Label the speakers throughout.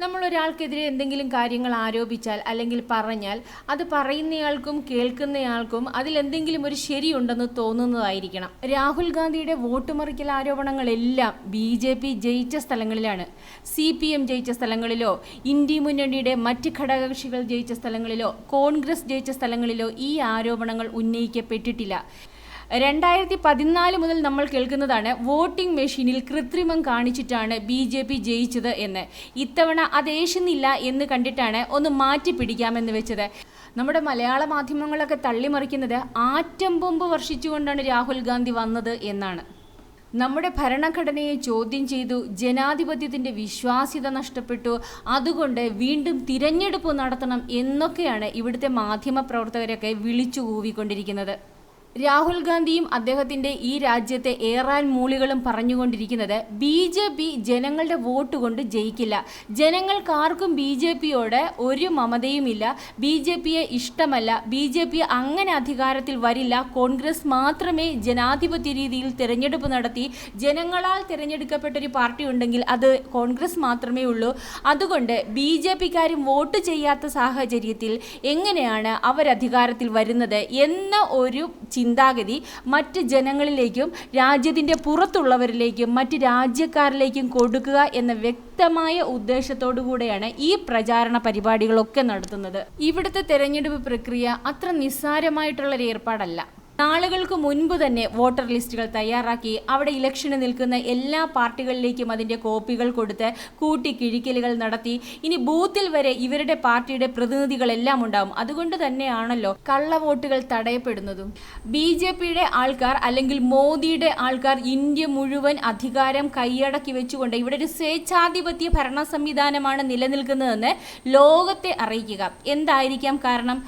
Speaker 1: നമ്മൾ ഒരാൾക്കെതിരെ എന്തെങ്കിലും കാര്യങ്ങൾ ആരോപിച്ചാൽ അല്ലെങ്കിൽ പറഞ്ഞാൽ അത് പറയുന്നയാൾക്കും കേൾക്കുന്നയാൾക്കും അതിൽ എന്തെങ്കിലും ഒരു ശരിയുണ്ടെന്ന് തോന്നുന്നതായിരിക്കണം. രാഹുൽ ഗാന്ധിയുടെ വോട്ട് മറിക്കൽ ആരോപണങ്ങളെല്ലാം ബി ജെ പി ജയിച്ച സ്ഥലങ്ങളിലാണ്. സി പി എം ജയിച്ച സ്ഥലങ്ങളിലോ ഇന്ത്യ മുന്നണിയുടെ മറ്റ് ഘടകകക്ഷികൾ ജയിച്ച സ്ഥലങ്ങളിലോ കോൺഗ്രസ് ജയിച്ച സ്ഥലങ്ങളിലോ ഈ ആരോപണങ്ങൾ ഉന്നയിക്കപ്പെട്ടിട്ടില്ല. രണ്ടായിരത്തി പതിനാല് മുതൽ നമ്മൾ കേൾക്കുന്നതാണ് വോട്ടിംഗ് മെഷീനിൽ കൃത്രിമം കാണിച്ചിട്ടാണ് ബി ജെ പി ജയിച്ചത് എന്ന്. ഇത്തവണ അത് ഏശുന്നില്ല എന്ന് കണ്ടിട്ടാണ് ഒന്ന് മാറ്റി പിടിക്കാമെന്ന് വെച്ചത്. നമ്മുടെ മലയാള മാധ്യമങ്ങളൊക്കെ തള്ളിമറിക്കുന്നത് ആറ്റം ബോംബ് വർഷിച്ചുകൊണ്ടാണ് രാഹുൽ ഗാന്ധി വന്നത് എന്നാണ്. നമ്മുടെ ഭരണഘടനയെ ചോദ്യം ചെയ്തു ജനാധിപത്യത്തിന്റെ വിശ്വാസ്യത നഷ്ടപ്പെട്ടു അതുകൊണ്ട് വീണ്ടും തിരഞ്ഞെടുപ്പ് നടത്തണം എന്നൊക്കെയാണ് ഇവിടുത്തെ മാധ്യമ പ്രവർത്തകരൊക്കെ വിളിച്ചു കൂവിക്കൊണ്ടിരിക്കുന്നത്. രാഹുൽ ഗാന്ധിയും അദ്ദേഹത്തിന്റെ ഈ രാജ്യത്തെ ഏറാൻ മൂളികളും പറഞ്ഞുകൊണ്ടിരിക്കുന്നത് ബി ജെ പി ജനങ്ങളുടെ വോട്ട് കൊണ്ട് ജയിക്കില്ല. ജനങ്ങൾക്കാർക്കും ബി ജെ പിയോട് ഒരു മമതയുമില്ല ബി ജെ പിയെ ഇഷ്ടമല്ല. ബി ജെ പി അങ്ങനെ അധികാരത്തിൽ വരില്ല. കോൺഗ്രസ് മാത്രമേ ജനാധിപത്യ രീതിയിൽ തിരഞ്ഞെടുപ്പ് നടത്തി ജനങ്ങളാൽ തിരഞ്ഞെടുക്കപ്പെട്ട ഒരു പാർട്ടി ഉണ്ടെങ്കിൽ അത് കോൺഗ്രസ് മാത്രമേ ഉള്ളൂ. അതുകൊണ്ട് ബി ജെ പിക്കാരും വോട്ട് ചെയ്യാത്ത സാഹചര്യത്തിൽ എങ്ങനെയാണ് അവരധികാരത്തിൽ വരുന്നത് എന്ന ഒരു ചിന്താഗതി മറ്റ് ജനങ്ങളിലേക്കും രാജ്യത്തിന്റെ പുറത്തുള്ളവരിലേക്കും മറ്റ് രാജ്യക്കാരിലേക്കും കൊടുക്കുക എന്ന വ്യക്തമായ ഉദ്ദേശത്തോടു കൂടെയാണ് ഈ പ്രചാരണ പരിപാടികളൊക്കെ നടത്തുന്നത്. ഇവിടുത്തെ തെരഞ്ഞെടുപ്പ് പ്രക്രിയ അത്ര നിസ്സാരമായിട്ടുള്ളൊരു ഏർപ്പാടല്ല. നാളുകൾക്ക് മുൻപ് തന്നെ വോട്ടർ ലിസ്റ്റുകൾ തയ്യാറാക്കി അവിടെ ഇലക്ഷന് നിൽക്കുന്ന എല്ലാ പാർട്ടികളിലേക്കും അതിന്റെ കോപ്പികൾ കൊടുത്ത് കൂട്ടിക്കിഴിക്കലുകൾ നടത്തി. ഇനി ബൂത്തിൽ വരെ ഇവരുടെ പാർട്ടിയുടെ പ്രതിനിധികളെല്ലാം ഉണ്ടാവും. അതുകൊണ്ട് തന്നെയാണല്ലോ കള്ളവോട്ടുകൾ തടയപ്പെടുന്നതും. ബി ജെ പിയുടെ ആൾക്കാർ അല്ലെങ്കിൽ മോദിയുടെ ആൾക്കാർ ഇന്ത്യ മുഴുവൻ അധികാരം കൈയടക്കി വെച്ചുകൊണ്ട് ഇവിടെ ഒരു സ്വേച്ഛാധിപത്യ ഭരണ സംവിധാനമാണ് നിലനിൽക്കുന്നതെന്ന് ലോകത്തെ അറിയിക്കുക. എന്തായിരിക്കാം കാരണം?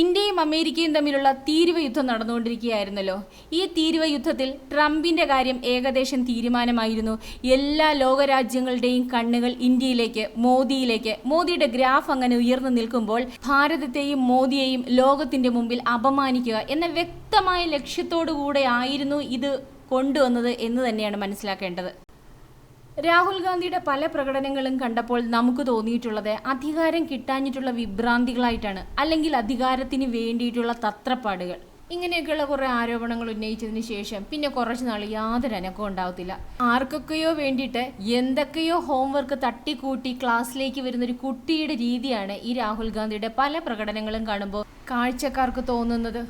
Speaker 1: ഇന്ത്യയും അമേരിക്കയും തമ്മിലുള്ള തീരുവ യുദ്ധം നടന്നുകൊണ്ടിരിക്കുകയായിരുന്നല്ലോ. ഈ തീരുവ യുദ്ധത്തിൽ ട്രംപിന്റെ കാര്യം ഏകദേശം തീരുമാനമായിരുന്നു. എല്ലാ ലോകരാജ്യങ്ങളുടെയും കണ്ണുകൾ ഇന്ത്യയിലേക്ക് മോദിയിലേക്ക് മോദിയുടെ ഗ്രാഫ് അങ്ങനെ ഉയർന്നു നിൽക്കുമ്പോൾ ഭാരതത്തെയും മോദിയെയും ലോകത്തിന്റെ മുമ്പിൽ അപമാനിക്കുക എന്ന വ്യക്തമായ ലക്ഷ്യത്തോടു കൂടെ ആയിരുന്നു ഇത് കൊണ്ടുവന്നത് എന്ന് തന്നെയാണ് മനസ്സിലാക്കേണ്ടത്. രാഹുൽ ഗാന്ധിയുടെ പല പ്രകടനങ്ങളും കണ്ടപ്പോൾ നമുക്ക് തോന്നിയിട്ടുള്ളത് അധികാരം കിട്ടാഞ്ഞിട്ടുള്ള വിഭ്രാന്തികളായിട്ടാണ് അല്ലെങ്കിൽ അധികാരത്തിന് വേണ്ടിയിട്ടുള്ള തത്രപ്പാടുകൾ. ഇങ്ങനെയൊക്കെയുള്ള കുറേ ആരോപണങ്ങൾ ഉന്നയിച്ചതിന് ശേഷം പിന്നെ കുറച്ച് നാൾ യാതൊരു അനക്കവും ഉണ്ടാവത്തില്ല. ആർക്കൊക്കെയോ വേണ്ടിയിട്ട് എന്തൊക്കെയോ ഹോംവർക്ക് തട്ടിക്കൂട്ടി ക്ലാസ്സിലേക്ക് വരുന്ന ഒരു കുട്ടിയുടെ രീതിയാണ് ഈ രാഹുൽ ഗാന്ധിയുടെ പല പ്രകടനങ്ങളും കാണുമ്പോൾ കാഴ്ചക്കാർക്ക് തോന്നുന്നത്.